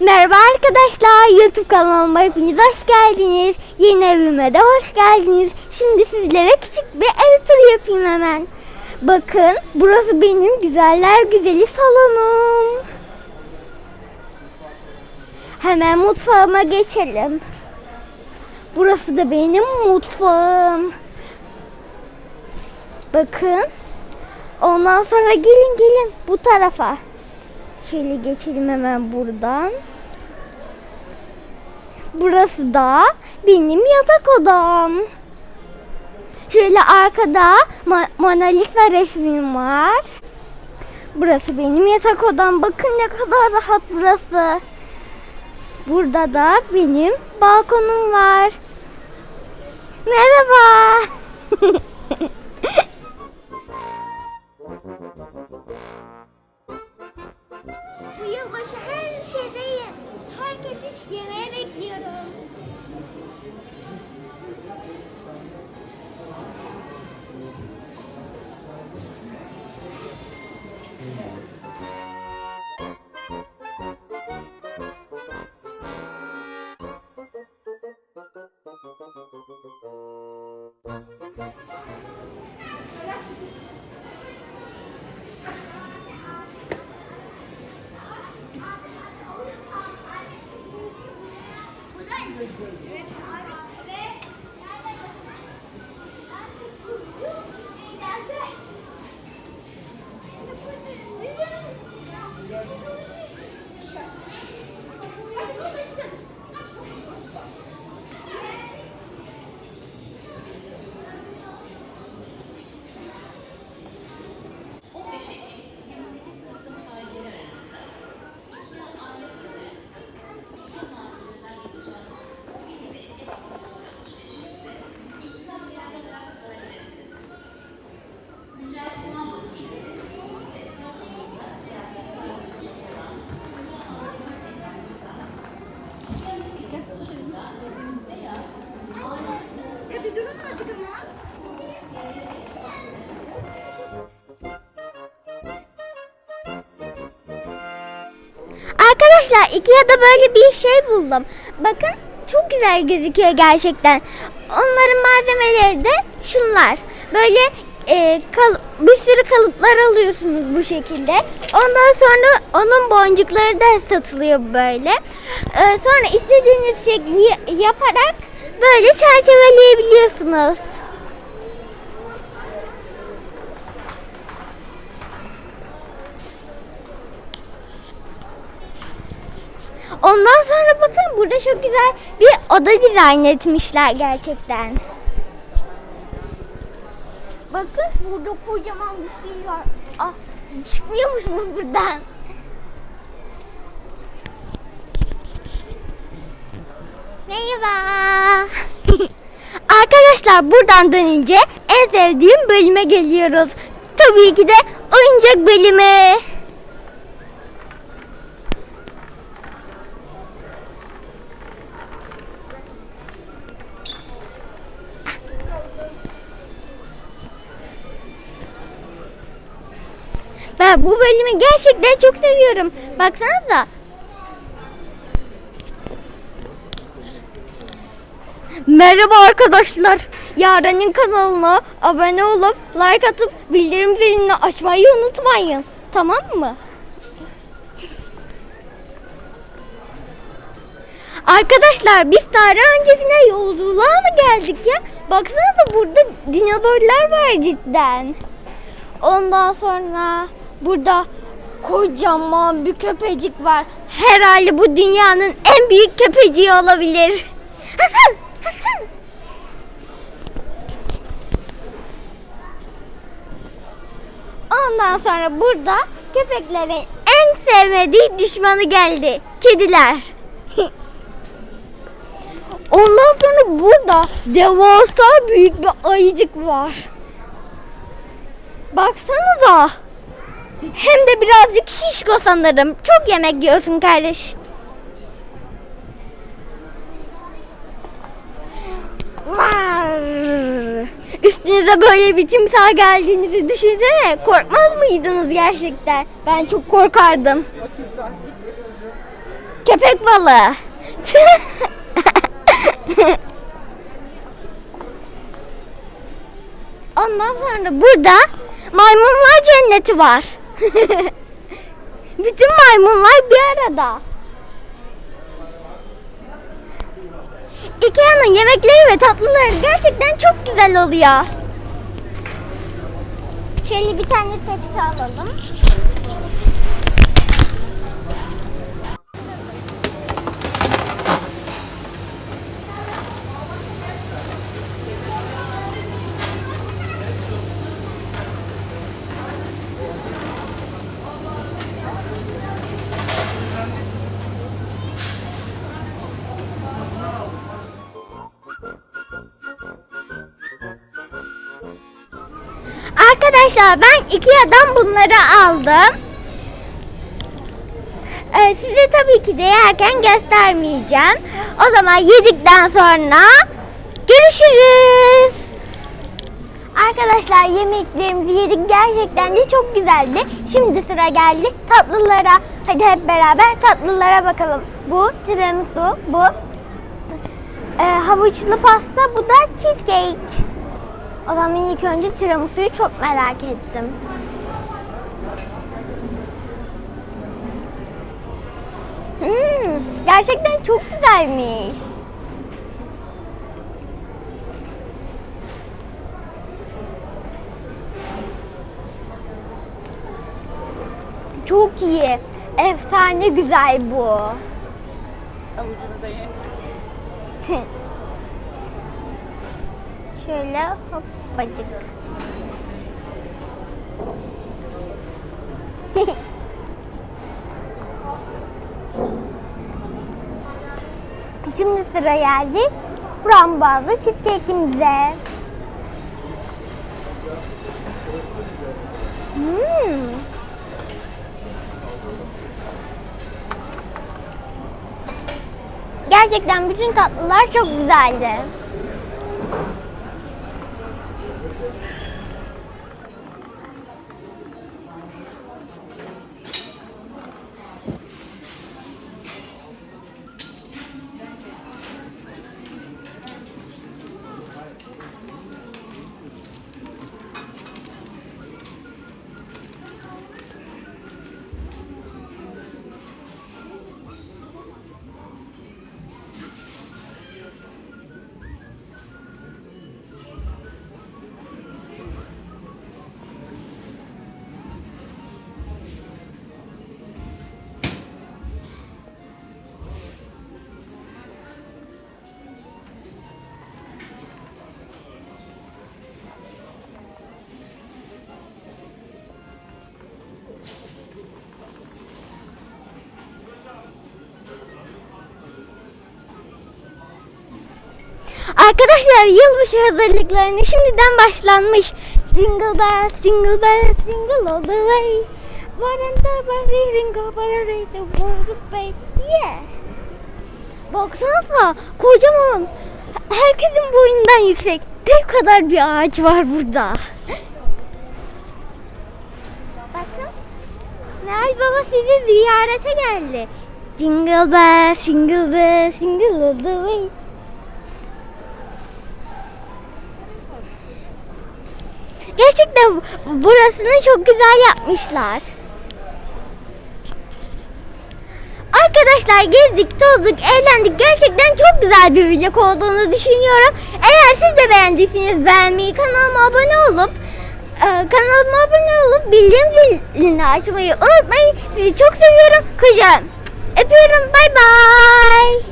Merhaba arkadaşlar, YouTube kanalıma hepiniz hoş geldiniz. Yeni evime de hoş geldiniz. Şimdi sizlere küçük bir ev turu yapayım hemen. Bakın, burası benim güzeller güzeli salonum. Hemen mutfağıma geçelim. Burası da benim mutfağım. Bakın. Ondan sonra gelin gelin bu tarafa. Şöyle geçelim hemen buradan. Burası da benim yatak odam. Şöyle arkada Ma- Mona Lisa resmim var. Burası benim yatak odam. Bakın ne kadar rahat burası. Burada da benim balkonum var. Merhaba. Thank you. Arkadaşlar Ikea'da böyle bir şey buldum. Bakın çok güzel gözüküyor gerçekten. Onların malzemeleri de şunlar. Böyle e, kal- bir sürü kalıplar alıyorsunuz bu şekilde. Ondan sonra onun boncukları da satılıyor böyle. E, sonra istediğiniz şekli yaparak böyle çerçeveleyebiliyorsunuz. Ondan sonra bakın burada çok güzel bir oda dizayn etmişler gerçekten. Bakın burada kocaman bir fil var. Ah çıkmıyormuş bu buradan. Merhaba. Arkadaşlar buradan dönünce en sevdiğim bölüme geliyoruz. Tabii ki de oyuncak bölümü. Ben bu bölümü gerçekten çok seviyorum. Baksanıza. Merhaba arkadaşlar. Yaren'in kanalına abone olup like atıp bildirim zilini açmayı unutmayın. Tamam mı? Arkadaşlar biz tarih öncesine yolculuğa mı geldik ya? Baksanıza burada dinozorlar var cidden. Ondan sonra burada kocaman bir köpecik var. Herhalde bu dünyanın en büyük köpeciği olabilir. Ondan sonra burada köpeklerin en sevmediği düşmanı geldi. Kediler. Ondan sonra burada devasa büyük bir ayıcık var. Baksanıza. Hem de birazcık şişko sanırım. Çok yemek yiyorsun kardeş. Var. Üstünüze böyle bir timsah geldiğinizi düşünsene. Korkmaz mıydınız gerçekten? Ben çok korkardım. Köpek balığı. Ondan sonra burada maymunlar cenneti var. Bütün maymunlar bir arada. Ikea'nın yemekleri ve tatlıları gerçekten çok güzel oluyor. Şöyle bir tane tepsi alalım. Arkadaşlar ben Ikea'dan bunları aldım. Ee, size tabii ki de yerken göstermeyeceğim. O zaman yedikten sonra görüşürüz. Arkadaşlar yemeklerimizi yedik gerçekten de çok güzeldi. Şimdi sıra geldi tatlılara. Hadi hep beraber tatlılara bakalım. Bu tiramisu, bu e, havuçlu pasta, bu da cheesecake. O zaman ilk önce tiramisu'yu çok merak ettim. Hmm, gerçekten çok güzelmiş. Çok iyi. Efsane güzel bu. Avucunu da ye. Şöyle hoppacık. Şimdi sıra geldi frambuazlı cheesecake'imize. Hmm. Gerçekten bütün tatlılar çok güzeldi. Arkadaşlar yılbaşı hazırlıklarını şimdiden başlanmış. Jingle bells, jingle bells, jingle all the way. Varanda bari ringo bari the world way. Yeah. Baksanıza kocaman herkesin boyundan yüksek dev kadar bir ağaç var burada. Bakın. Noel Baba sizi ziyarete geldi. Jingle bells, jingle bells, jingle all the way. Gerçekten bu- burasını çok güzel yapmışlar. Arkadaşlar gezdik, tozduk, eğlendik. Gerçekten çok güzel bir vlog olduğunu düşünüyorum. Eğer siz de beğendiyseniz beğenmeyi, kanalıma abone olup e, kanalıma abone olup bildirim zilini açmayı unutmayın. Sizi çok seviyorum. Kocam. Öpüyorum. Bay bay.